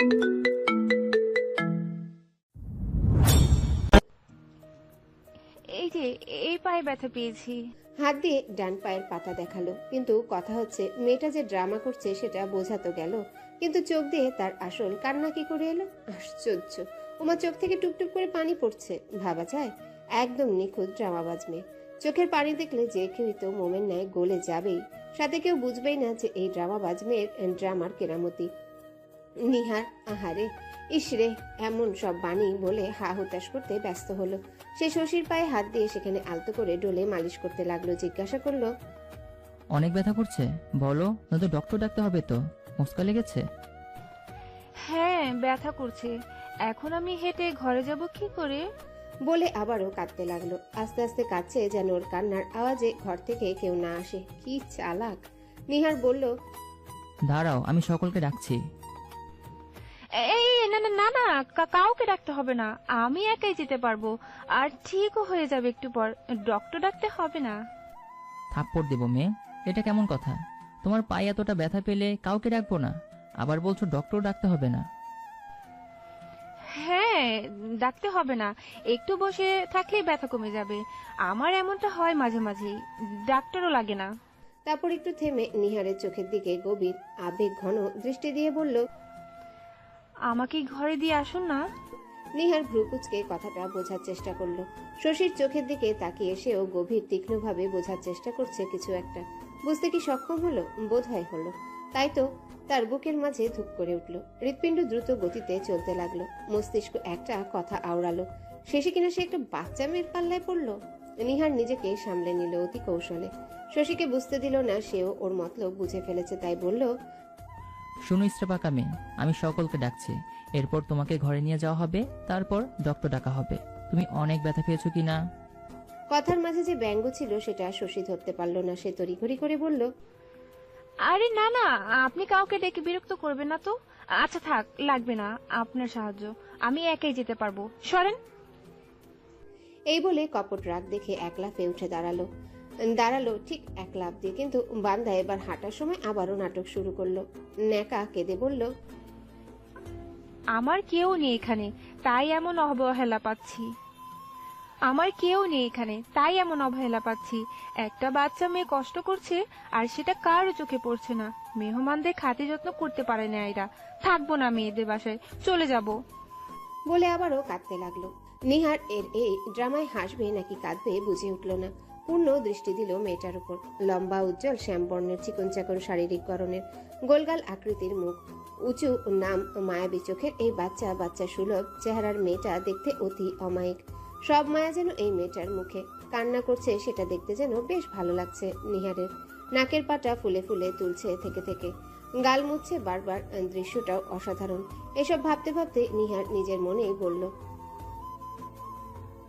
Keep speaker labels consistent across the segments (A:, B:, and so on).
A: এই যে, এই পায়ে ব্যথা পেয়েছি।
B: হাত দিয়ে ডান পায়ের পাতা দেখাল, কিন্তু কথা হচ্ছে, মেয়েটা যে ড্রামা করছে সেটা গেল, কিন্তু চোখ দিয়ে তার আসল কান্না কি করে এলো? আশ্চর্য। ওমা চোখ থেকে টুকটুক করে পানি পড়ছে, ভাবা যায়? একদম নিখুঁত ড্রামাবাজ মেয়ে। চোখের পানি দেখলে যে কেউই তো মোমের ন্যায় গলে যাবেই। সাথে কেউ বুঝবেই না যে এই ড্রামাবাজ মেয়ের ড্রামার কেরামতি। নিহার আহারে ইসরে এমন সব বাণী বলে হা হুতাশ করতে ব্যস্ত হলো। সে শশীর পায়ে হাত দিয়ে সেখানে আলতো করে ডোলে মালিশ করতে লাগল জিজ্ঞাসা করল
C: অনেক ব্যথা করছে বলো নয়তো ডক্টর ডাকতে হবে তো মুসকা লেগেছে?
A: হ্যাঁ ব্যথা করছে এখন আমি হেঁটে ঘরে যাব কি করে?
B: বলে আবারও কাঁদতে লাগল। আস্তে আস্তে কাঁদছে যেন ওর কান্নার আওয়াজে ঘর থেকে কেউ না আসে। কি চালাক। নিহার বলল
C: দাঁড়াও আমি সকলকে ডাকছি।
A: এই না না না না কা- কাউকে ডাকতে হবে না। আমি একাই যেতে পারব। আর ঠিকও হয়ে যাবে একটু পর। ডক্টর ডাকতে হবে না।
C: থাপ্পড় দেবো মেয়ে। এটা কেমন কথা? তোমার পায়ে এতটা ব্যথা পেলে কাউকে ডাকবো না। আবার বলছো ডক্টর ডাকতে হবে না।
A: হ্যাঁ ডাকতে হবে না। একটু বসে থাকলেই ব্যথা কমে যাবে। আমার এমনটা হয় মাঝে মাঝে ডাক্তারও লাগে না।
B: তারপর একটু থেমে নিহারের চোখের দিকে গভীর আবেগ ঘন দৃষ্টি দিয়ে বলল
A: আমাকে ঘরে দিয়ে আসুন না।
B: নিহার ভ্রুকুচকে কথাটা বোঝার চেষ্টা করল। শশীর চোখের দিকে তাকিয়ে সেও গভীর তীক্ষ্ণভাবে বোঝার চেষ্টা করছে কিছু একটা। বুঝতে কি সক্ষম হলো? বোধ হয় হলো। তাই তো তার বুকের মাঝে ধুপ করে উঠল। হৃৎপিণ্ড দ্রুত গতিতে চলতে লাগল। মস্তিষ্ক একটা কথা আওড়ালো। শেষে কিনা সে একটা বাচ্চা মেয়ের পাল্লায় পড়ল? নিহার নিজেকে সামলে নিল অতি কৌশলে। শশীকে বুঝতে দিল না, সেও ওর মতলব বুঝে ফেলেছে, তাই বলল
C: শুনো ইস্তেপাকা মেয়ে আমি সকলকে ডাকছি। এরপর তোমাকে ঘরে নিয়ে যাওয়া হবে তারপর ডক্টর ডাকা হবে। তুমি অনেক ব্যথা পেয়েছ কি না
B: কথার মাঝে যে ব্যঙ্গ ছিল সেটা শশী ধরতে পারল না। সে তড়িঘড়ি করে বলল
A: আরে না না আপনি কাউকে ডেকে বিরক্ত করবেন না তো। আচ্ছা থাক লাগবে না আপনার সাহায্য। আমি একাই যেতে পারব। সরেন।
B: এই বলে কপট রাগ দেখে এক লাফে উঠে দাঁড়াল। দাঁড়াল ঠিক এক লাফ দিয়ে কিন্তু বান্দা এবার হাঁটার সময় আবারও নাটক শুরু করল। ন্যাকা কেঁদে বলল
A: আমার কেউ নেই এখানে তাই এমন অবহেলা পাচ্ছি। আমার কেউ নেই এখানে তাই এমন অবহেলা পাচ্ছি। একটা বাচ্চা মেয়ে কষ্ট করছে আর সেটা কারও চোখে পড়ছে না। মেহমানদের খাতে যত্ন করতে পারে না এরা। থাকব না মেয়েদের বাসায় চলে যাব।
B: বলে আবারও কাঁদতে লাগল। নিহার এর এই ড্রামায় হাসবে নাকি কাঁদবে বুঝে উঠল না। পূর্ণ দৃষ্টি দিল মেয়েটার উপর। লম্বা, উজ্জ্বল, শ্যামবর্ণের চিকন চাকন শারীরিক গড়নের গোলগাল আকৃতির মুখ। উঁচু নাম মায়াবী চোখের এই বাচ্চা বাচ্চা সুলভ চেহারার মেয়েটা দেখতে অতি অমায়িক। সব মায়া যেন এই মেয়েটার মুখে। কান্না করছে, সেটা দেখতে যেন বেশ ভালো লাগছে নিহারের। নাকের পাটা ফুলে ফুলে তুলছে থেকে থেকে। গাল মুছছে বারবার, দৃশ্যটাও অসাধারণ। এসব ভাবতে ভাবতে নিহার নিজের মনেই বলল,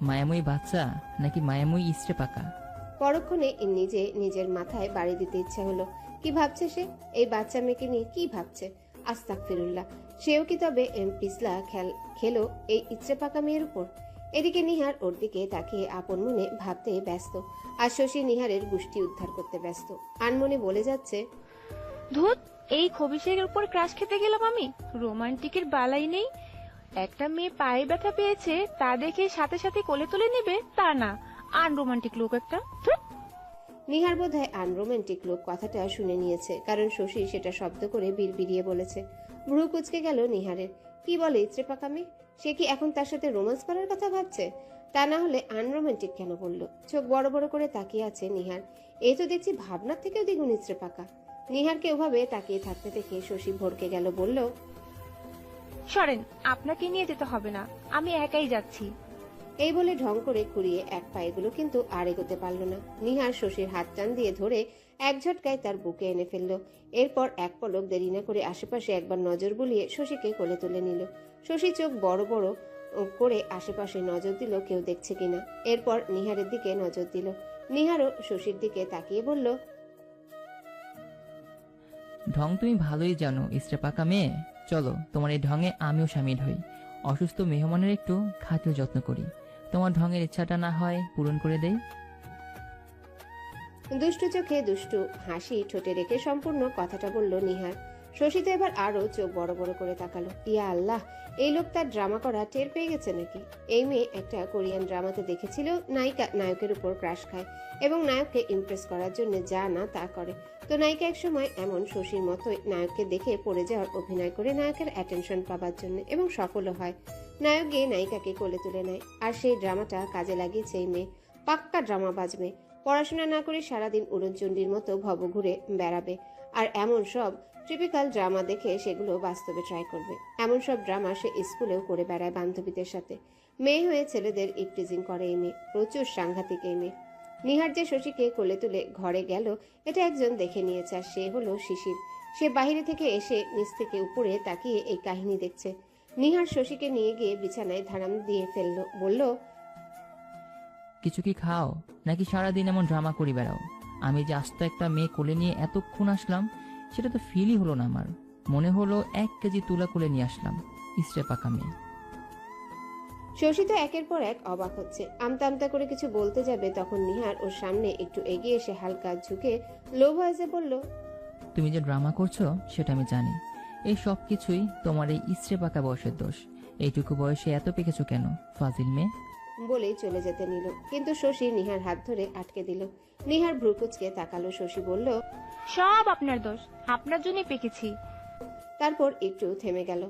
C: মায়াময়ী বাচ্চা নাকি মায়াময়ী ইস্টে পাকা?
B: পরক্ষণে নিজে নিজের মাথায় বাড়ি দিতে ইচ্ছা হলো। কি ভাবছে সে? এই বাচ্চা মেয়েকে নিয়ে কি ভাবছে? আস্তাক ফিরুল্লাহ সেও কি তবে এম, পিসলা খেল খেলো এই ইচ্ছে পাকা মেয়ের উপর? এদিকে নিহার ওর দিকে তাকিয়ে আপন মনে ভাবতে ব্যস্ত। আর শশী নিহারের গুষ্টি উদ্ধার করতে ব্যস্ত। আনমনে বলে যাচ্ছে
A: ধুত এই খবিসের উপর ক্রাশ খেতে গেলাম আমি। রোমান্টিকের বালাই নেই। একটা মেয়ে পায়ে ব্যথা পেয়েছে তা দেখে সাথে সাথে কোলে তুলে নেবে? তা না। আনরোমান্টিক লোক একটা।
B: নিহার বোধহয় আনরোমান্টিক লোক কথাটা শুনে নিয়েছে কারণ শশী সেটা শব্দ করে বিড়বিড়িয়ে বলেছে। ভ্রু কুচকে গেল নিহারের। কি বলে ইত্রে পাকা মেয়ে সে কি এখন তার সাথে রোমান্স করার কথা ভাবছে? তা না হলে আনরোমান্টিক কেন বলল? চোখ বড় বড় করে তাকিয়ে আছে নিহার। এই তো দেখছি ভাবনার থেকেও দ্বিগুণ ইত্রে পাকা নিহারকে ওভাবে তাকিয়ে থাকতে দেখে শশী ভরকে গেল বলল
A: সরেন আপনাকে নিয়ে যেতে হবে না। আমি একাই যাচ্ছি।
B: এই বলে ঢং করে ঘুরিয়ে এক পায়েগুলো কিন্তু আর এগোতে পারল না। নিহার শশীর হাত টান দিয়ে ধরে এক ঝটকায় তার বুকে এনে ফেলল। এরপর এক পলক দেরি না করে আশেপাশে একবার নজর বুলিয়ে শশীকে কোলে তুলে নিল। শশী চোখ বড় বড় করে আশেপাশে নজর দিল, কেউ দেখছে কিনা। এরপর নিহারের দিকে নজর দিল। নিহারও শশীর দিকে তাকিয়ে বলল,
C: ঢং তুমি ভালোই জানো ইস্টে পাকা মেয়ে। চলো, তোমার এই ঢঙে আমিও সামিল হই। অসুস্থ মেহমানের একটু খাতির যত্ন করি। তোমার ঢঙের ইচ্ছাটা না হয় পূরণ করে দেই।
B: দুষ্টু চোখে দুষ্টু হাসি ঠোঁটে রেখে সম্পূর্ণ কথাটা বলল নিহার শশী তো এবার আরও চোখ বড় বড় করে তাকালো। ইয়া আল্লাহ, এই লোক তার ড্রামা করা টের পেয়ে গেছে নাকি? এই মেয়ে একটা কোরিয়ান ড্রামাতে দেখেছিল, নায়িকা নায়কের উপর ক্রাশ খায় এবং নায়ককে ইমপ্রেস করার জন্য যা না তা করে। তো নায়িকা একসময় এমন শশীর মতোই নায়ককে দেখে পড়ে যাওয়ার অভিনয় করে নায়কের অ্যাটেনশন পাবার জন্য এবং সফলও হয়। নায়ক গিয়ে নায়িকাকে কোলে তুলে নেয়। আর সেই ড্রামাটা কাজে লাগিয়েছে এই মেয়ে। পাক্কা ড্রামা বাজবে। পড়াশোনা না করে সারাদিন উড়নচণ্ডীর মতো ভব ঘুরে বেড়াবে। আর এমন সব টিপিক্যাল ড্রামা দেখে সেগুলো বাস্তবে ট্রাই করবে। এমন সব ড্রামা সে স্কুলেও করে বেড়ায় বান্ধবীদের সাথে। মেয়ে হয়ে ছেলেদের ইপটিজিং করে এই মেয়ে। প্রচুর সাংঘাতিক এই মেয়ে। নিহার যে শশীকে কোলে তুলে ঘরে গেল, এটা একজন দেখে নিয়েছে। আর সে হলো শিশির। সে বাইরে থেকে এসে নিচ থেকে উপরে তাকিয়ে এই কাহিনী দেখছে। নিহার শশীকে নিয়ে গিয়ে বিছানায় ধারাম দিয়ে ফেলল বলল
C: কিছু কি খাও? নাকি সারাদিন এমন ড্রামা করি বেড়াও? আমি যে আস্ত একটা মেয়ে কোলে নিয়ে এতক্ষণ আসলাম সেটা তো ফিলই হলো না আমার। মনে হলো এক কেজি তুলা কোলে নিয়ে আসলাম ইস্টে পাকা মেয়ে।
B: শশী তো একের পর এক অবাক হচ্ছে। আমতা আমতা করে কিছু বলতে যাবে তখন নিহার ওর সামনে একটু এগিয়ে এসে হালকা ঝুঁকে লো ভয়েসে বলল
C: তুমি যে ড্রামা করছ সেটা আমি জানি। এই সব কিছুই তোমার এই ইস্টে পাকা বয়সের দোষ। এইটুকু বয়সে এত পেকেছো কেন ফাজিল মেয়ে?
B: বলেই চলে যেতে নিল। কিন্তু শশী নিহার হাত ধরে আটকে দিল। নিহার ভ্রুকুচকে তাকালো শশী বলল
A: সব আপনার দোষ আপনার জন্যই পেকেছি।
B: তারপর একটু থেমে গেল।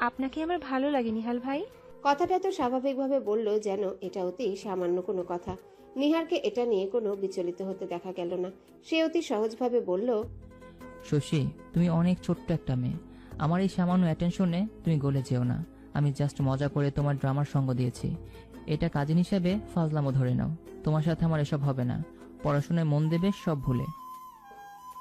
A: আপনাকে আমার ভালো লাগে নিহাল ভাই।
B: কথাটা তো স্বাভাবিকভাবে বলল যেন এটা অতি সামান্য কোনো কথা। নিহারকে এটা নিয়ে কোনো বিচলিত হতে দেখা গেল না। সে অতি সহজভাবে বলল
C: শশী, তুমি অনেক ছোট্ট একটা মেয়ে। আমার এই সামান্য অ্যাটেনশনে তুমি গলে যেও না। আমি জাস্ট মজা করে তোমার ড্রামার সঙ্গ দিয়েছি। এটা কাজিন হিসেবে ফাজলামো ধরে নাও। তোমার সাথে আমার এসব হবে না। পড়াশোনায় মন দেবে, সব ভুলে।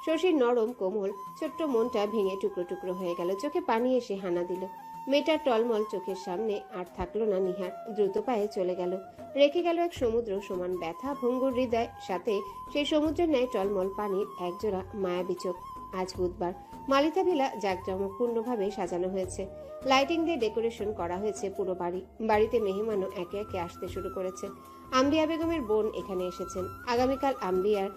B: শশীর নরম কোমল, ছোট্ট মনটা ভেঙে টুকরো টুকরো হয়ে গেল। চোখে পানি এসে হানা দিল। মেয়েটার টলমল চোখের সামনে আর থাকল না নিহার। দ্রুত পায়ে চলে গেল। রেখে গেল এক সমুদ্র সমান ব্যথা, ভঙ্গুর হৃদয়, সাথে সেই সমুদ্রের ন্যায় টলমল পানির একজোড়া মায়াবী চোখ। আজ বুধবার। মালিতা ভিলা জাঁকজমকপূর্ণভাবে সাজানো হয়েছে। লাইটিং দিয়ে ডেকোরেশন করা হয়েছে পুরো বাড়ি। বাড়িতে মেহমানও একে একে আসতে শুরু করেছে। আম্বিয়া বেগমের বোন এখানে এসেছেন। আগামীকাল আম্বিয়ার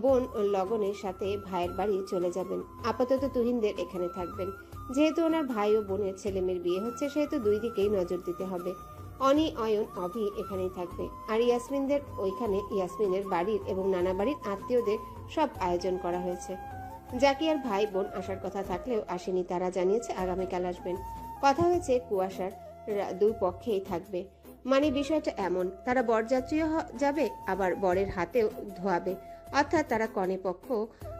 B: বোন লগনের সাথে ভাইয়ের বাড়ি চলে যাবেন। আপাতত তুহিনদের এখানে থাকবেন। যেহেতু ওনার ভাই ও বোনের ছেলে মেয়ের বিয়ে হচ্ছে, সেহেতু দুই দিকেই নজর দিতে হবে। অনি, অয়ন, অভি এখানেই থাকবে। আর ইয়াসমিনদের ওইখানে ইয়াসমিনের বাড়ির এবং নানা বাড়ির আত্মীয়দের সব আয়োজন করা হয়েছে। জাকিয়ার ভাই বোন আসার কথা থাকলেও আসেনি, তারা জানিয়েছে আগামীকাল আসবেন। কথা হয়েছে কুয়াশার দুই পক্ষেই থাকবে। মানে বিষয়টা এমন, তারা বরযাত্রীও যাবে, আবার বরের হাতেও ধোয়াবে। অর্থাৎ তারা কনে পক্ষ,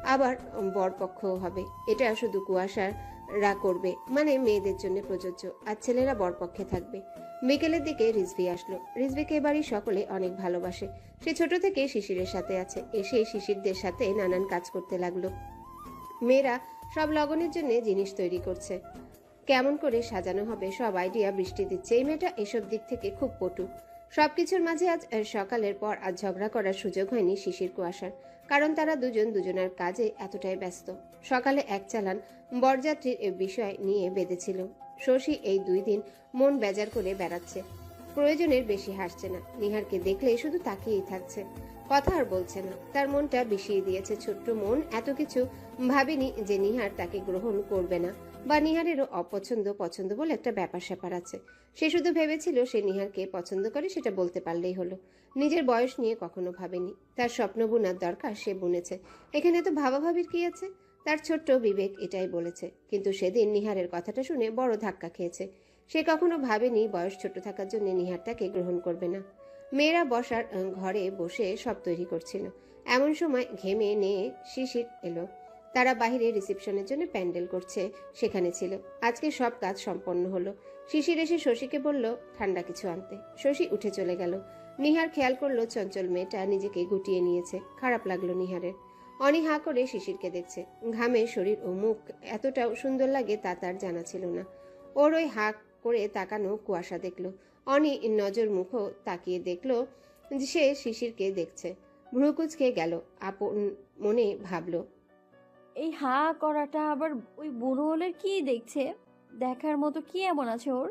B: আবার বর পক্ষও হবে। এটা শুধু কুয়াশার রা করবে মানে মেয়েদের জন্য প্রযোজ্য, আর ছেলেরা বরপক্ষে থাকবে। বিকেলের দিকে রিজভি আসলো। রিজভিকে বাড়ির সকলে অনেক ভালোবাসে। সে ছোট থেকে শিশিরের সাথে আছে। এসে শিশিরদের সাথে নানান কাজ করতে লাগল। মেয়েরা সব লগনের জন্য জিনিস তৈরি করছে। কেমন করে সাজানো হবে সব আইডিয়া বৃষ্টি দিচ্ছে। এই মেয়েটা এসব দিক থেকে খুব পটু। সবকিছুর মাঝে আজ সকালের পর আজ ঝগড়া করার সুযোগ হয়নি শিশির কুয়াশার। কারণ তারা দুজন দুজনের কাজে এতটাই ব্যস্ত। সকালে এক চালান বরযাত্রীর এ বিষয় নিয়ে বেঁধেছিল। শশী এই দুই দিন মন বেজার করে বেড়াচ্ছে। প্রয়োজনের বেশি হাসছে না। নিহারকে দেখলে শুধু তাকিয়েই থাকছে। কথা আর বলছে না। তার মনটা বিষিয়ে দিয়েছে ছোট্ট মন, এত কিছু ভাবেনি যে নিহার তাকে গ্রহণ করবে না। বা নিহারেরও অপছন্দ পছন্দ বলে একটা ব্যাপার স্যাপার আছে। সে শুধু ভেবেছিল সে নিহারকে পছন্দ করে, সেটা বলতে পারলেই হলো। নিজের বয়স নিয়ে কখনো ভাবেনি। তার স্বপ্ন বোনার দরকার সে বুনেছে। এখানে তো ভাবাভাবির কি আছে? তার ছোট্ট বিবেক এটাই বলেছে। কিন্তু সেদিন নিহারের কথাটা শুনে বড় ধাক্কা খেয়েছে। সে কখনো ভাবেনি বয়স ছোট থাকার জন্য নিহার তাকে গ্রহণ করবে না। মেয়েরা বসার ঘরে বসে সব তৈরি করছিল। এমন সময় ঘেমে নিয়ে শিশির এলো। তারা বাইরে রিসেপশনের জন্য প্যান্ডেল করছে, সেখানে ছিল। আজকে সব কাজ সম্পন্ন হলো। শিশির এসে শশীকে বলল, ঠান্ডা কিছু আনতে। শশী উঠে চলে গেল। নিহার খেয়াল করল, চঞ্চল মেয়েটা নিজেকে গুটিয়ে নিয়েছে। খারাপ লাগল নিহারের। অনি হা করে শিশিরকে দেখছে। ঘামে শরীর ও মুখ এতটাও সুন্দর লাগে তা তার জানা ছিল না। ওর ওই হাক করে তাকানো কুয়াশা দেখল। অনি নজর মুখও তাকিয়ে দেখল যে সে শিশিরকে দেখছে। ভ্রুকুচকে গেল। আপন মনে ভাবলো
D: এই হা করাটা আবার ওই বুড়ো হলের কি দেখছে? দেখার মতো কি এমন আছে ওর?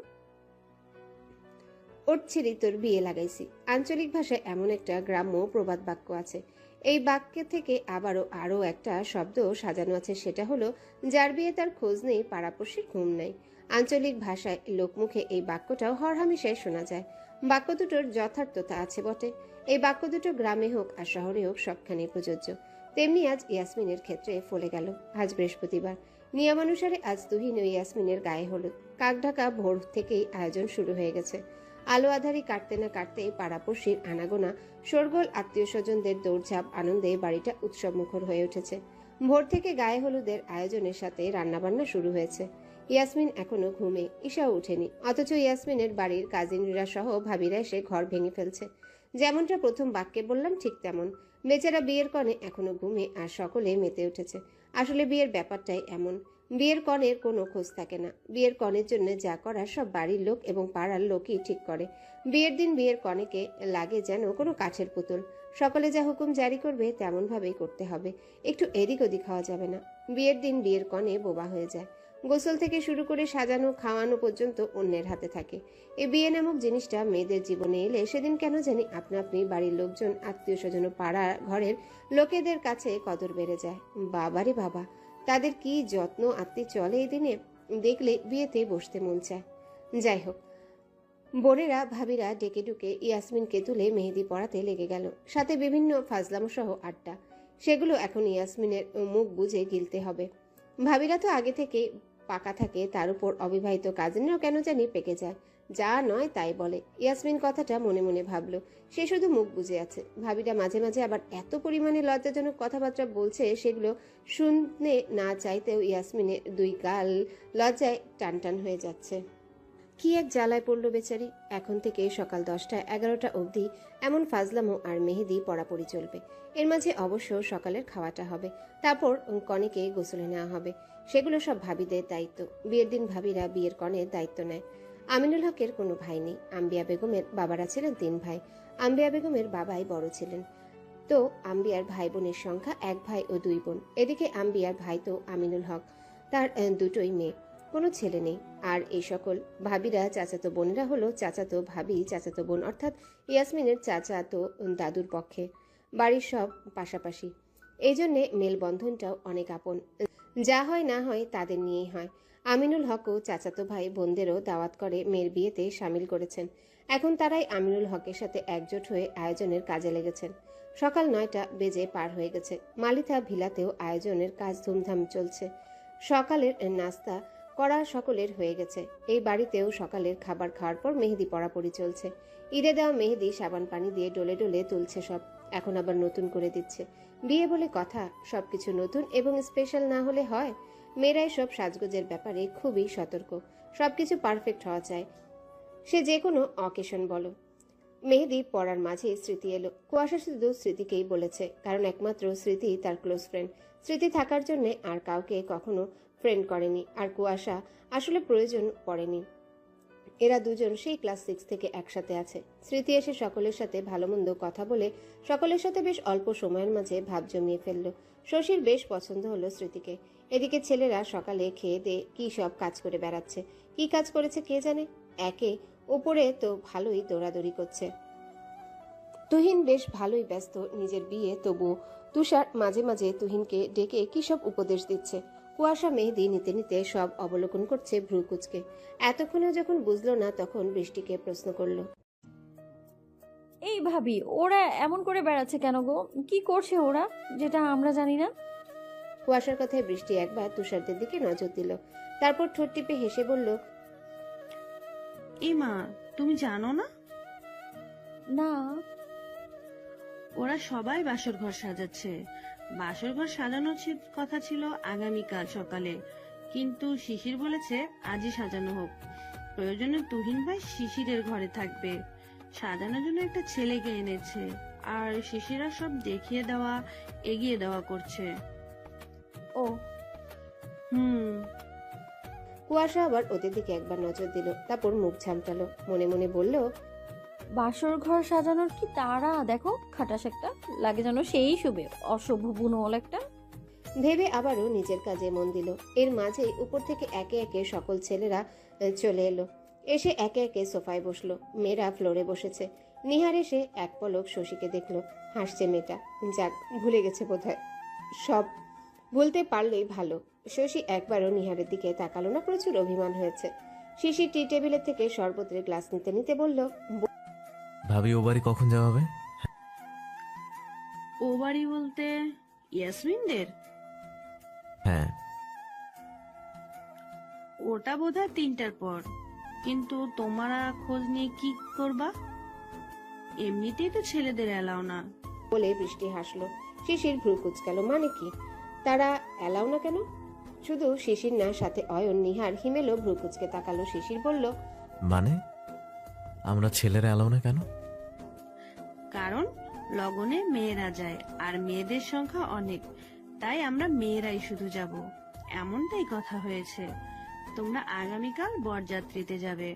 B: ওর ছেড়ে তোর বিয়ে লাগাইছি। আঞ্চলিক ভাষায় এমন একটা গ্রাম্য প্রবাদ বাক্য আছে। এই বাক্যে থেকে আবারও আরও একটা শব্দ সাজানো আছে। সেটা হলো যার বিয়ে তার খোঁজ নেই পাড়াপড়শির ঘুম নাই। আঞ্চলিক ভাষায় লোকমুখে এই বাক্যটাও হরহামেশাই শোনা যায়। বাক্য দুটোর যথার্থতা আছে বটে। এই বাক্য দুটো গ্রামে হোক আর শহরে হোক সবখানে প্রযোজ্য। তেমনি আজ ইয়াসমিনের ক্ষেত্রে ফলে গেল। আজ বৃহস্পতিবার। নিয়মানুসারে আজ তুহিন ও ইয়াসমিনের গায়ে হলুদ। কাকঢাকা ভোর থেকেই আয়োজন শুরু হয়ে গেছে। আলো আধারি কাটতে না কাটতে পাড়াপড়শির আনাগোনা, শোরগোল আত্মীয় স্বজনদের দৌড়ঝাঁপ আনন্দে বাড়িটা উৎসব মুখর হয়ে উঠেছে। ভোর থেকে গায়ে হলুদের আয়োজনের সাথে রান্নাবান্না শুরু হয়েছে। ইয়াসমিন এখনও ঘুমে, ঈশাও উঠেনি অথচ ইয়াসমিনের বাড়ির কাজিনরা সহ ভাবিরা এসে ঘর ভেঙে ফেলছে। যেমনটা প্রথম বাক্যে বললাম, ঠিক তেমন। বেচারা বিয়ের কনে এখনও ঘুমে আর সকলে মেতে উঠেছে। আসলে বিয়ের ব্যাপারটাই এমন। বিয়ের কনের কোনো খোঁজ থাকে না। বিয়ের কনের জন্য যা করার সব বাড়ির লোক এবং পাড়ার লোকই ঠিক করে। বিয়ের দিন বিয়ের কনেকে লাগে যেন কোনো কাঠের পুতুল। সকলে যা হুকুম জারি করবে তেমন ভাবেই করতে হবে। একটু এদিক ওদিক হওয়া যাবে না। বিয়ের দিন বিয়ের কনে বোবা হয়ে যায়। গোসল থেকে শুরু করে সাজানো, খাওয়ানো পর্যন্ত অন্যের হাতে থাকে। এই বিয়ে নামক জিনিসটা মেয়েদের জীবনে এলে সেদিন কেন জানি আপনা আপনি বাড়ির লোকজন আত্মীয় স্বজন পাড়া ঘরের লোকেদের কাছে কদর বেড়ে যায়। বাবারে বাবা, তাদের কি যত্ন আত্মীয় চলে এই দিনে? দেখলে বিয়েতে বসতে মন চায়। যাই হোক, বোনেরা, ভাবিরা ডেকে ডুকে ইয়াসমিনকে তুলে মেহেদি পড়াতে লেগে গেল। সাথে বিভিন্ন ফাজলামো সহ আড্ডা। সেগুলো এখন ইয়াসমিনের মুখ বুঝে গিলতে হবে। ভাবিরা তো আগে থেকে পাকা থাকে, তার উপর অবিবাহিত কাজিনরাও কেন জানি পেকে যায়। যা নয় তাই বলে। ইয়াসমিন কথাটা মনে মনে ভাবলো। সে শুধু মুখ বুঝে আছে। ভাবিরা মাঝে মাঝে আবার এত পরিমাণে লজ্জাজনক কথাবার্তা বলছে, সেগুলো শুনতে না চাইতেও ইয়াসমিনের দুই গাল লজ্জায় টান টান হয়ে যাচ্ছে। কি এক জ্বালায় পড়ল বেচারি। এখন থেকে সকাল দশটা এগারোটা অবধি এমন ফাজলামো আর মেহেদি পড়াপড়ি চলবে। এর মাঝে অবশ্য সকালের খাওয়াটা হবে। তারপর কনেকে গোসলে নেওয়া হবে। সেগুলো সব ভাবিদের দায়িত্ব। বিয়ের দিন ভাবিরা বিয়ের কনের দায়িত্ব নেয়। আমিনুল হকের কোনো ভাই নেই। আম্বিয়া বেগমের বাবারা ছিলেন তিন ভাই। আম্বিয়া বেগমের বাবাই বড় ছিলেন। তো আম্বিয়ার ভাই বোনের সংখ্যা এক ভাই ও দুই বোন। এদিকে আম্বিয়ার ভাই তো আমিনুল হক। তার দুটোই মেয়ে। কোনো ছেলে নেই। আর এই সকল ভাবিরা চাচাতো বোনেরা হলো চাচাতো ভাবি, চাচাতো বোন অর্থাৎ ইয়াসমিনের চাচাতো দাদুর পক্ষে। বাড়ির সব পাশাপাশি। এই জন্যে মেলবন্ধনটাও অনেক আপন। যা হয় না হয় তাদের নিয়েই হয়। আমিনুল হকও চাচাতো ভাই বোনদেরও দাওয়াত করে মেয়ের বিয়েতে সামিল করেছেন। এখন তারাই আমিনুল হকের সাথে একজোট হয়ে আয়োজনের কাজে লেগেছেন। সকাল নয়টা বেজে পার হয়ে গেছে। মালিথা ভিলাতেও আয়োজনের কাজ ধুমধাম চলছে। সকালের নাস্তা করা সকলের হয়ে গেছে। এই বাড়িতেও সকালের খাবার খাওয়ার পর মেহেদি পড়াপড়ি চলছে। ঈদে দেওয়া মেহেদি, সাবান পানি দিয়ে ডলে ডলে তুলছে সব। এখন আবার নতুন করে দিচ্ছে। বিয়ে বলে কথা, সবকিছু নতুন এবং স্পেশাল না হলে হয়। মেয়েরাই সব সাজগোজের ব্যাপারে খুবই সতর্ক, সবকিছু পারফেক্ট হওয়া চায় সে যে কোনো অকেশন বলো। মেহেদি পড়ার মাঝে স্মৃতি এলো। কুয়াশা শুধু স্মৃতিকেই বলেছে, কারণ একমাত্র স্মৃতি তার ক্লোজ ফ্রেন্ড স্মৃতি থাকার জন্য আর কাউকে কখনো ফ্রেন্ড করেনি। আর কুয়াশা আসলে প্রয়োজন পড়েনি। এরা দুজন সেই ক্লাস সিক্স থেকে একসাথে আছে। স্মৃতি এসে সকলের সাথে ভালো মন্দ কথা বলে সকলের সাথে বেশ অল্প সময়ের মাঝে ভাব জমিয়ে ফেলল। শশীর বেশ পছন্দ হলো স্মৃতিকে। এদিকে ছেলেরা সকালে খেয়ে দিয়ে কি সব কাজ করে বেড়াচ্ছে, কি কাজ করেছে কে জানে? একে উপরে তো ভালোই দৌড়াদৌড়ি করছে। তুহিন বেশ ভালোই ব্যস্ত নিজের বিয়ে তবু তুষার মাঝে মাঝে তুহিনকে ডেকে কি সব উপদেশ দিচ্ছে। কুয়াশা মেহেদি নিতে নিতে সব অবলোকন করছে ভ্রু কুচকে এতক্ষণে যখন বুঝলো না তখন বৃষ্টিকে প্রশ্ন করল।
D: এই ভাবি ওরা এমন করে বেড়াচ্ছে কেন গো? কি করছে ওরা যেটা আমরা জানি না?
B: কুয়াশার কথায় বৃষ্টি একবার তুষারদের দিকে নজর দিল। তারপর ঠোঁট টিপে হেসে বলল
E: এ মা তুমি জানো না?
D: না।
E: ওরা সবাই বাসর ঘর সাজাচ্ছে। বাসর ঘর সাজানো ছি- কথা ছিল আগামীকাল সকালে। কিন্তু শিশির বলেছে আজই সাজানো হোক। প্রয়োজনে তুহিন ভাই শিশিরের ঘরে থাকবে। সাজানোর জন্য একটা ছেলেকে এনেছে। আর শিশিরা সব দেখিয়ে দেওয়া এগিয়ে দেওয়া করছে।
D: ও।
E: হুম।
B: কুয়াশা আবার ওদের দিকে একবার নজর দিল তারপর মুখ ঝামটালো। মনে মনে বলল
D: বাসর ঘর সাজানোর কি তারা? দেখো, খাটাস একটা, লাগে যেন সেই শুবে অসভ্য বুনোল একটা।
B: ভেবে আবারও নিজের কাজে মন দিল। এর মাঝেই উপর থেকে একে একে সকল ছেলেরা চলে এলো। এসে একে একে সোফায় বসল। মেয়েরা ফ্লোরে বসেছে। নিহার এসে এক পলক শশীকে দেখল। হাসছে মেয়েটা। যাক, ভুলে গেছে বোধহয়। সব ভুলতে পারলেই ভালো। শশী একবারও নিহারের দিকে তাকালো না। প্রচুর অভিমান হয়েছে। শিশির টি টেবিলের থেকে শরবতের গ্লাস নিতে নিতে বলল
F: ভাবি ও বাড়ি কখন যাওয়া হবে?
E: ও বাড়ি বলতে ইয়াসমিনদের?
F: হ্যাঁ।
E: ওটা বোধহয় তিনটার পর। কিন্তু তোমরা খোঁজ নিয়ে কি করবা? এমনিতেই তো ছেলেদের এলাও না।
B: বলে বৃষ্টি হাসলো। শিশির ভ্রু কুচকাল। মানে কি? তারা এলাও না কেন? শুধু শিশির না সাথে অয়ন নিহার হিমেলও ভ্রু কুচকে তাকালো। শিশির বলল
F: মানে? আমরা ছেলেরা এলাও না কেন?
E: কারণ লগনে মেয়েরা যায় আর মেয়েদের সংখ্যা অনেক। তাই আমরা মেয়েরাই শুধু যাব। এমনটাই কথা হয়েছে। তোমরা আগামীকাল বরযাত্রীতে যাবে।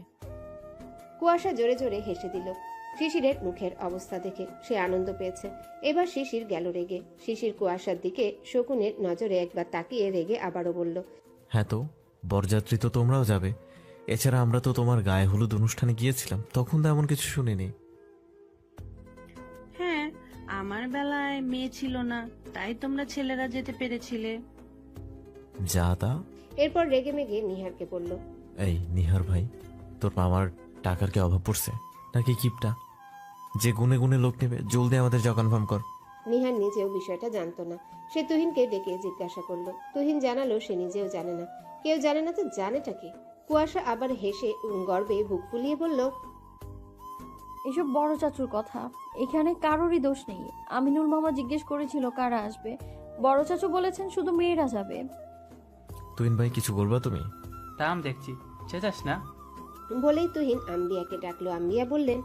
B: কুয়াশা জোরে জোরে হেসে দিল। শিশিরের মুখের অবস্থা দেখে সে আনন্দ পেয়েছে। এবার শিশির গেল রেগে। শিশির কুয়াশার দিকে শকুনের নজরে একবার তাকিয়ে রেগে আবারও বলল
F: হ্যাঁ তো বরযাত্রী তো তোমরাও যাবে। এছাড়া আমরা তো তোমার গায়ে হলুদ অনুষ্ঠানে গিয়েছিলাম তখন তো এমন কিছু শুনিনি।
E: আমার বেলায় মেয়ে ছিল না তাই তোমরা ছেলেরা যেতে পেরেছিলে।
F: যা তা।
B: এরপর রেগে মেগে নিহারকে বলল
F: এই নিহার ভাই তোর মামার টাকার কি অভাব পড়ছে? নাকি কিপটা? যে গুনে গুনে লোক নেবে জলদি আমাদের যা কনফার্ম কর।
B: নিহার নিজেও বিষয়টা জানতো না। সে তুহিনকে ডেকে জিজ্ঞাসা করল। তুহিন জানালো সে নিজেও জানে না। কেউ জানে না তো জানেটা কি? কুয়াশা আবার হেসে উম, গর্বে বুক ফুলিয়ে বলল
D: এসব বড় চাচুর কথা। এখানে কারোরই দোষ নেই। আমিনুল মামা জিজ্ঞেস করেছিল কারা আসবে। বড় চাচু বলেছেন শুধু মেয়েরা যাবে।
F: তুইন ভাই কিছু বলবা তুমি?
G: দাম দেখছি। চেঁচাস না?
B: বলেই তুহিন আম্বিয়াকে ডাকলো। আম্বিয়া বললেন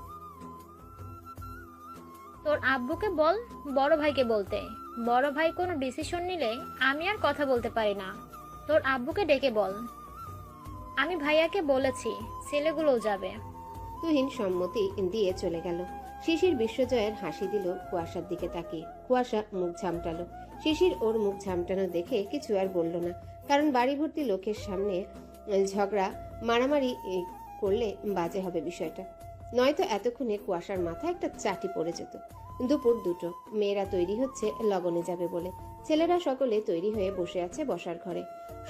H: তোর আব্বুকে বল বড় ভাইকে বলতে। বড় ভাই কোনো ডিসিশন নিলে আমি আর কথা বলতে পারি না। তোর আব্বুকে ডেকে বল। আমি ভাইয়াকে বলেছি ছেলেগুলোও যাবে।
B: তুহিন সম্মতি দিয়ে চলে গেল। শিশির বিশ্বজয়ের হাসি দিল কুয়াশার দিকে তাকিয়ে। কুয়াশা মুখ ঝামটালো। শিশির ওর মুখ ঝামটানো দেখে কিছু আর বলল না, কারণ বাড়ি ভর্তি লোকের সামনে ঝগড়া, মারামারি করলে বাজে হবে বিষয়টা। নয়তো এতক্ষণে কুয়াশার মাথায় একটা চাটি পড়ে যেত। দুপুর দুটো, মেয়েরা তৈরি হচ্ছে, লগনে যাবে বলে। ছেলেরা সকলে তৈরি হয়ে বসে আছে বসার ঘরে।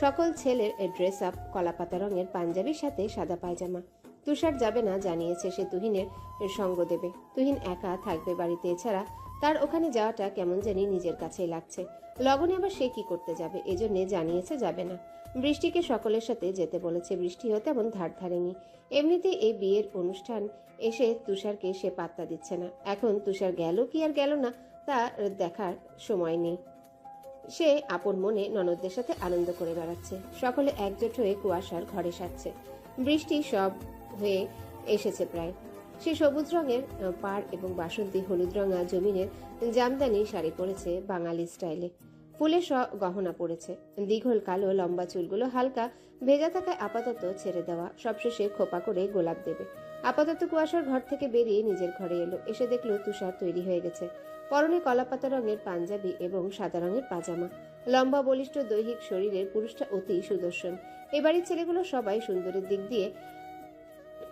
B: সকল ছেলের ড্রেস আপ কলাপাতা রঙের পাঞ্জাবির সাথে সাদা পায়জামা। তুষার যাবে না জানিয়েছে সে তুহিনের সঙ্গ দেবে। তুহিন একা থাকবে বাড়িতে, এছাড়া তার ওখানে যাওয়াটা কেমন জানি নিজের কাছেই লাগছে। লগনে আবার সে কি করতে যাবে, এজন্যে জানিয়েছে যাবে না। বৃষ্টিকে সকলের সাথে যেতে বলেছে, বৃষ্টিও তেমন ধার ধারেনি। এমনিতে এই বিয়ের অনুষ্ঠান এসে তুষারকে সে পাত্তা দিচ্ছে না। এখন তুষার গেল কি আর গেল না, তা দেখার সময় নেই। সে আপন মনে ননদদের সাথে আনন্দ করে বেড়াচ্ছে। সকলে একজোট হয়ে কুয়াশার ঘরে সাজছে বৃষ্টি সব হয়ে এসেছে প্রায়। সে সবুজ রঙের পাড় এবং বাসন্তী হলুদ রঙা জমিনের জামদানি শাড়ি পরেছে বাঙালি স্টাইলে। ফুলের স গহনা পড়েছে দীঘল কালো লম্বা চুলগুলো হালকা, ভেজা থাকায় আপাতত ছেড়ে দেওয়া। সবশেষে খোপা করে গোলাপ দেবে। আপাতত কুয়াশার ঘর থেকে বেরিয়ে নিজের ঘরে এলো। এসে দেখল তুষার তৈরি হয়ে গেছে। পরনে কলাপাতা রঙের পাঞ্জাবি এবং সাদা রঙের পাজামা। লম্বা বলিষ্ঠ দৈহিক শরীরের পুরুষটা অতি সুদর্শন। এবাড়ির ছেলেগুলো সবাই সুন্দরের দিক দিয়ে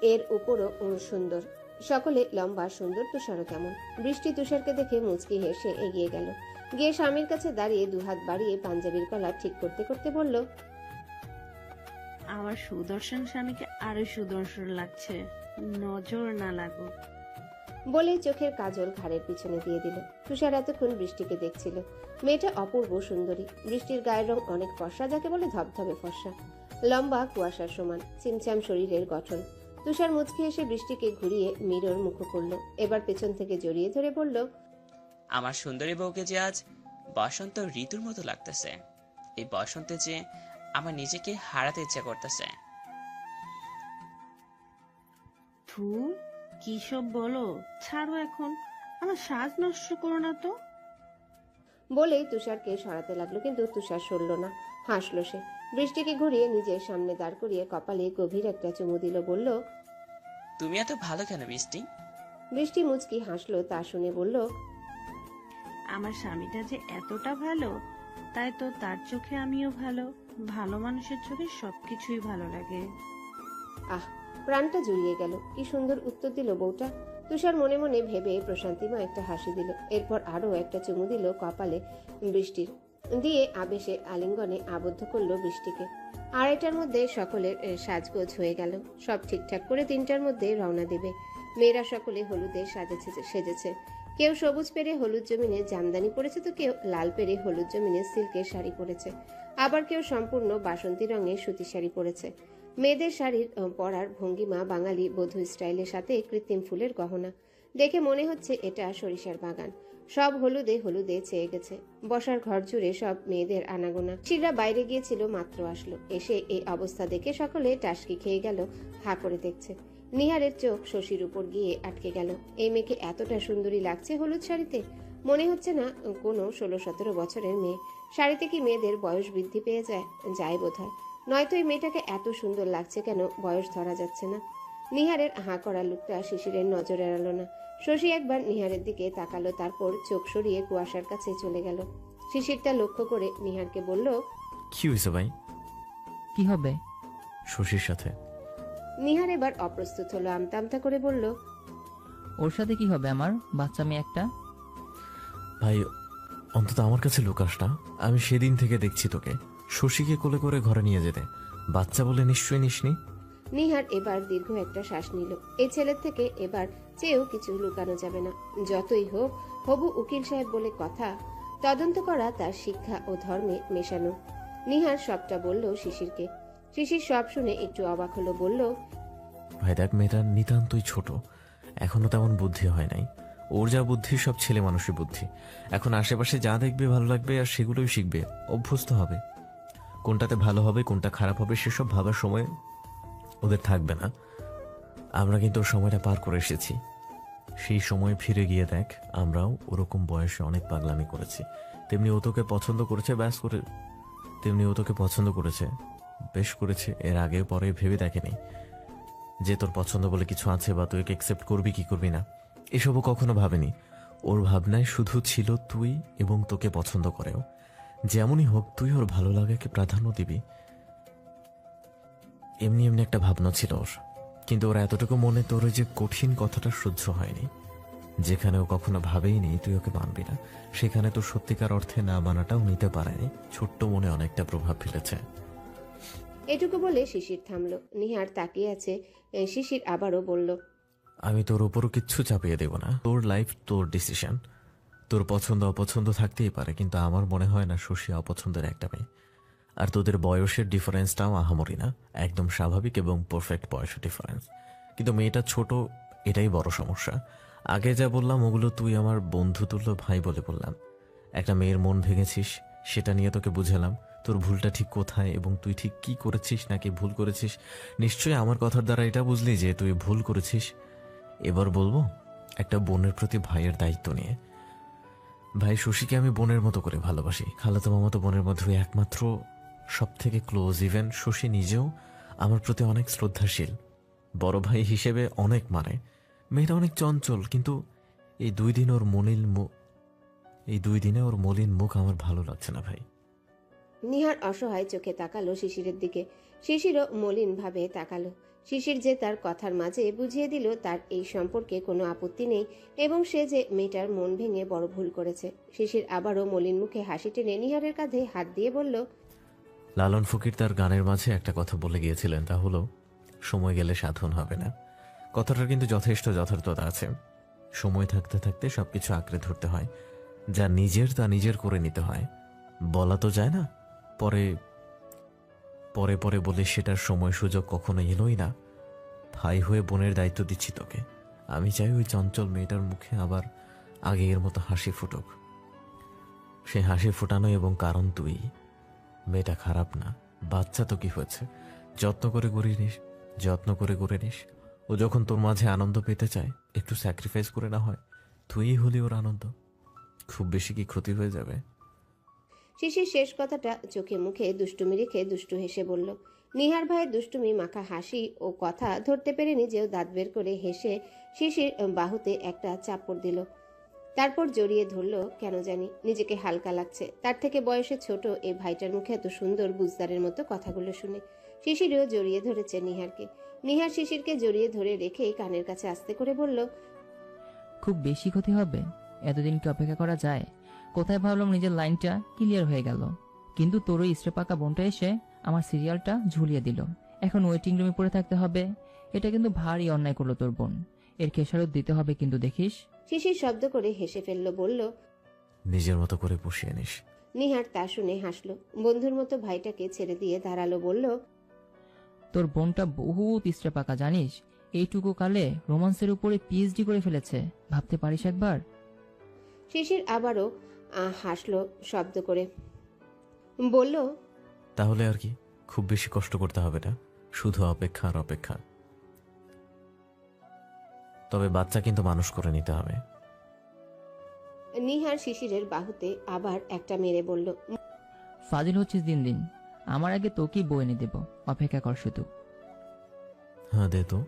B: এর উপরও সুন্দর সকলে লম্বা সুন্দর তুষারও কেমন। বৃষ্টি তুষারকে দেখে মুচকি হেসে এগিয়ে গেল। গিয়ে স্বামীর কাছে দাঁড়িয়ে দুহাত বাড়িয়ে পাঞ্জাবির কলার ঠিক করতে করতে বলল
E: আমার সুদর্শন স্বামীকে আরও সুদর্শন লাগছে। নজর না লাগুক।
B: বলে চোখের কাজল ঘাড়ের পিছনে দিয়ে দিল। তুষার এতক্ষণ বৃষ্টিকে দেখছিল। মেয়েটা অপূর্ব সুন্দরী। বৃষ্টির গায়ের রং অনেক ফর্সা যাকে বলে ধবধবে ফর্সা। লম্বা কুয়াশার সমান চিমচাম শরীরের গঠন। তুষার মুচকি এসে বৃষ্টিকে ঘুরিয়ে মিরর মুখ করল। এবার পেছন থেকে জড়িয়ে ধরে বলল
I: আমার সুন্দরী বউকে যে আজ বসন্ত ঋতুর মতো লাগতেছে। এই বসন্তে যে আমার নিজেকে হারাতে ইচ্ছা করতেছে।
E: থু কি সব বলো? ছাড়ো এখন। আমার সাজ নষ্ট করো না তো।
B: বলেই তুষারকে সরাতে লাগল কিন্তু তুষার সরল না হাসলো সে। বৃষ্টিকে ঘুরিয়ে নিজের সামনে দাঁড় করিয়ে কপালে গভীর একটা চুমু দিল বলল
I: তুমি এত ভালো কেন বৃষ্টি?
B: বৃষ্টি মুচকি হাসলো তা শুনে বলল
E: আমার স্বামীটা যে এতটা ভালো তাই তো তার চোখে আমিও ভালো। ভালো মানুষের চোখে সবকিছুই ভালো লাগে।
B: আহ প্রাণটা জুড়িয়ে গেল। কি সুন্দর উত্তর দিল বউটা। তুষার মনে মনে ভেবে প্রশান্তিময় একটা হাসি দিল। এরপর আরও একটা চুমু দিল কপালে বৃষ্টির। দিয়ে আবেশে আলিঙ্গনে আবদ্ধ করল বৃষ্টিকে। আড়াইটার মধ্যে সকলের সাজগোজ হয়ে গেল। সব ঠিকঠাক করে তিনটার মধ্যে রওনা দেবে। মেয়েরা সকলে হলুদে সাজেছে, সেজেছে। কেউ সবুজ পেরে হলুদ জমিনে জামদানি পরেছে তো কেউ লাল পেরে হলুদ জমিনে সিল্কের শাড়ি পরেছে। আবার কেউ সম্পূর্ণ বাসন্তী রঙের সুতির শাড়ি পরেছে। মেয়েদের শাড়ির পরার ভঙ্গিমা বাঙালি বধূ স্টাইলের সাথে কৃত্রিম ফুলের গহনা। দেখে মনে হচ্ছে এটা সরিষার বাগান। সব হলুদে হলুদে চেয়ে গেছে। বসার ঘর জুড়ে সব মেয়েদের আনাগোনা। শিররা বাইরে গিয়েছিল মাত্র আসলো। এসে এই অবস্থা দেখে সকলে টাসকি খেয়ে গেল, হা করে দেখছে। নিহারের চোখ শশীর উপর গিয়ে আটকে গেল। এই মেয়েকে এতটা সুন্দরী লাগছে হলুদ শাড়িতে? মনে হচ্ছে না কোনো ষোলো সতেরো বছরের মেয়ে। শাড়িতে কি মেয়েদের বয়স বৃদ্ধি পেয়ে যায়? যায় বোধ হয় নয়তো এই মেয়েটাকে এত সুন্দর লাগছে কেন বয়স ধরা যাচ্ছে না? নিহারের হাঁ করা লুকটা শিশিরের নজর এড়ালো না। শশী একবার নিহারের দিকে তাকালো তারপর চোখ সরিয়ে কুয়াশার কাছে চলে গেল। শিশিরটা লক্ষ্য করে নিহারকে বলল
F: কি হয়েছে ভাই?
C: কি হবে?
F: শশীর সাথে।
B: নিহার এবার অপ্রস্তুত হলো আমতা আমতা করে বলল
C: ওর সাথে কি হবে আমার? বাচ্চা মেয়ে একটা?
F: ভাই অন্তত আমার কাছে লুকাস না। আমি সেদিন থেকে দেখছি তোকে। শশীকে কোলে করে ঘরে নিয়ে যেতে। বাচ্চা বলে নিশ্চয়ই নিসনি?
B: নিহার এবার দীর্ঘ একটা শ্বাস নিল। এই ছেলের থেকে এবার চেয়েও কিছু লুকানো যাবে না। যতই হোক, হবু উকিল সাহেব বলে কথা, তদন্ত করা তার শিক্ষা ও ধর্মে মেশানো। নিহার সবটা বলল শিশিরকে। শিশির সব শুনে একটু অবাক হলো, বলল
F: ভাই দেখ মেয়েটা নিতান্তই ছোট। এখনও তেমন বুদ্ধি হয় নাই। ওর যা বুদ্ধি, সব ছেলে মানুষের বুদ্ধি। এখন আশেপাশে যা দেখবে ভালো লাগবে আর সেগুলোই শিখবে, অভ্যস্ত হবে। কোনটাতে ভালো হবে, কোনটা খারাপ হবে, সেসব ভাবার সময় ওদের থাকবে না। আমরা কিন্তু সময়টা পার করে এসেছি। সেই সময় ফিরে গিয়ে দেখ, আমরাও ওরকম বয়সে অনেক পাগলামি করেছি। তেমনি ও তোকে পছন্দ করেছে, ব্যাস করে। তেমনি ও তোকে পছন্দ করেছে। বেশ করেছে, এর আগে পরে ভেবে দেখেনি। যে তোর পছন্দ বলে কিছু আছে বা তুই একসেপ্ট করবি কি করবি না, এসবও কখনো ভাবেনি। ওর ভাবনায় শুধু ছিল তুই এবং তোকে পছন্দ করেও। যেমনই হোক, তুই ওর ভালো লাগাকে প্রাধান্য দিবি। এমনি এমনি একটা ভাবনা ছিল ওর। কিন্তু ওর এতটুকু মনে তোর ওই যে কঠিন কথাটা সহ্য হয়নি। যেখানে ও কখনো ভাবেইনি তুই ওকে মানবি না। সেখানে তোর সত্যিকার অর্থে না মানাটাও নিতে পারেনি। ছোট্ট মনে অনেকটা প্রভাব ফেলেছে।
B: এটুকু বলে শিশির থামলো। নিহার তাকিয়ে আছে। শিশির আবারও বলল
F: আমি তোর উপরও কিচ্ছু চাপিয়ে দেব না। তোর লাইফ তোর ডিসিশন তোর পছন্দ অপছন্দ থাকতেই পারে কিন্তু আমার মনে হয় না শশী অপছন্দের একটা মেয়ে। আর তোদের বয়সের ডিফারেন্সটাও আহামরি না। একদম স্বাভাবিক এবং পারফেক্ট বয়সের ডিফারেন্স কিন্তু মেয়েটা ছোট, এটাই বড় সমস্যা। আগে যা বললাম, ওগুলো তুই আমার বন্ধু তুল্য ভাই বলে বললাম। একটা মেয়ের মন ভেঙেছিস, সেটা নিয়ে তোকে বুঝালাম। তোর ভুলটা ঠিক কোথায় এবং তুই ঠিক কি করেছিস নাকি ভুল করেছিস, নিশ্চয়ই আমার কথার দ্বারা এটা বুঝলি যে তুই ভুল করেছিস। এবার বলব, একটা বোনের প্রতি ভাইয়ের দায়িত্ব নিয়ে। ভাই শশীকে আমি বোনের মতো করে ভালোবাসি। খালাতো মামাতো বোনের মধ্যে একমাত্র সব থেকে ক্লোজ ইভেন শশী নিজেও আমার প্রতি অনেক শ্রদ্ধাশীল। বড় ভাই হিসেবে অনেক মানে। মেয়েটা অনেক চঞ্চল, কিন্তু এই দুই দিন ওর মলিন মুখ এই দুই দিনে ওর মলিন মুখ আমার ভালো লাগছে না ভাই।
B: নিহার অসহায় চোখে তাকালো শিশিরের দিকে। শিশিরও মলিন ভাবে তাকালো। শিশির যে তার কথার মাঝে বুঝিয়ে দিল, তার এই সম্পর্কে কোনো আপত্তি নেই এবং সে যে মেয়েটার মন ভেঙে বড় ভুল করেছে। শিশির আবারও মলিন মুখে হাসি টেনে নিহারের কাঁধে হাত দিয়ে বলল
F: লালন ফকির তার গানের মাঝে একটা কথা বলে গিয়েছিলেন, তা হলো, সময় গেলে সাধন হবে না। কথাটার কিন্তু যথেষ্ট যথার্থতা আছে। সময় থাকতে থাকতে সবকিছু আঁকড়ে ধরতে হয়। যা নিজের, তা নিজের করে নিতে হয়। বলা তো যায় না, পরে পরে পরে বলে সেটার সময় সুযোগ কখনো এলোই না। ভাই হয়ে বোনের দায়িত্ব দিচ্ছি তোকে। আমি চাই ওই চঞ্চল মেয়েটার মুখে আবার আগের মতো হাসি ফুটুক। সে হাসি ফোটানো এবং কারণ তুই। মেয়েটা খারাপ না, বাচ্চা তো কি হয়েছে? যত্ন করে গড়িয়ে নিস, যত্ন করে গড়ে নিস। ও যখন তোর মাঝে আনন্দ পেতে চায়, একটু স্যাক্রিফাইস করে না হয় তুই হলি ওর আনন্দ। খুব বেশি কি ক্ষতি হয়ে যাবে?
B: শিশির শেষ কথাটা চোখে মুখে দুষ্টুমি রেখে দুষ্টু হেসে বলল, নিহার ভাইয়ের দুষ্টুমি মাখা হাসি ও কথা ধরতে পেরে নিজেও দাঁত বের করে হেসে শিশির বাহুতে একটা চাপড় দিল। তারপর জড়িয়ে ধরলো, কেন জানি? নিজেকে হালকা লাগছে। তার থেকে বয়সে ছোট এই ভাইটার মুখে এত সুন্দর বুজদারের মতো কথাগুলো শুনে। শিশিরও জড়িয়ে ধরেছে নিহারকে। নিহার শিশিরকে জড়িয়ে ধরে রেখে কানের কাছে আস্তে করে বলল,
C: খুব বেশি ক্ষতি হবে? এতদিন কি অপেক্ষা করা যায়? কোথায় ভাবলাম নিজের লাইনটা ক্লিয়ার হয়ে গেল? কিন্তু তোর ওই পাকা বোনটা এসে আমার সিরিয়ালটা ঝুলিয়ে দিল। এখন ওয়েটিং রুমে পড়ে থাকতে হবে। এটা কিন্তু ভারী অন্যায় করল তোর বোন। এর খেসারত দিতে হবে কিন্তু দেখিস?
B: শিশির শব্দ করে হেসে ফেলল বলল
F: নিজের মতো করে বসিয়ে নিস।
B: নিহার তা শুনে হাসলো। বন্ধুর মতো ভাইটাকে ছেড়ে দিয়ে দাঁড়াল বলল
C: তোর বোনটা বহুত ইস্টে পাকা জানিস? এইটুকু কালে রোমান্সের উপরে পিএইচডি করে ফেলেছে। ভাবতে পারিস একবার?
B: শিশির আবারও আহ, হাসলো শব্দ করে। বলল
F: তাহলে আর কি? খুব বেশি কষ্ট করতে হবে না? শুধু অপেক্ষা আর অপেক্ষা। তবে বাচ্চা কিন্তু মানুষ করে নিতে হবে।
B: নিহার শিশিরের বাহুতে আবার একটা মেরে বলল
C: ফাজিল হচ্ছিস দিন দিন। আমার আগে তোকেই বই এনে দেব। অপেক্ষা কর শুধু।
F: হ্যাঁ দে তো।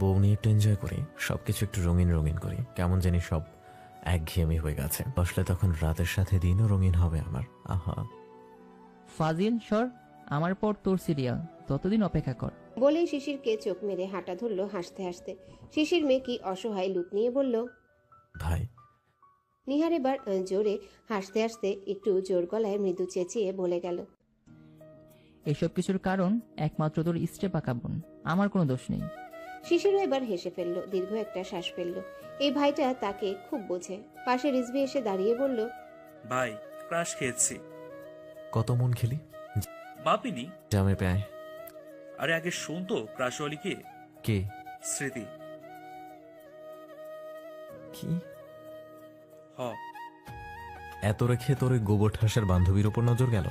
F: বউ নিয়ে একটু এনজয় করি। সবকিছু একটু রঙিন রঙিন করি। কেমন জানি সব একঘেয়েমি হয়ে গেছে। বসলে তখন রাতের সাথে দিনও রঙিন হবে আমার। আহা।
C: ফাজিল সর। আমার পর তোর সিরিয়াল ততদিন অপেক্ষা কর।
B: বলেই শিশিরকে চোখ মেরে হাঁটা ধরলো হাসতে হাসতে। শিশির মেয়ে কি অসহায় লুক নিয়ে বলল
F: ভাই।
B: নিহার এবার জোরে হাসতে হাসতে একটু জোর গলায় মৃদু চেঁচিয়ে বলে গেল
C: এসব কিছুর কারণ একমাত্র তোর ইস্টে পাকা বোন। আমার কোনো দোষ নেই।
B: শিশিরও এবার হেসে ফেলল দীর্ঘ একটা শ্বাস ফেলল। এই ভাইটা তাকে খুব বোঝে। পাশে রিজভি এসে দাঁড়িয়ে বলল
J: ভাই ক্রাশ খেয়েছি।
F: কত মন খেলি?
J: বাপিনি
F: জামে প্যায়।
J: আরে আগে শোন তো ক্রাশওয়ালি কে?
F: কে?
J: স্মৃতি।
F: কি?
J: হ।
F: এত রেখে তোর ওই গোবর ঠাসের বান্ধবীর ওপর নজর গেল?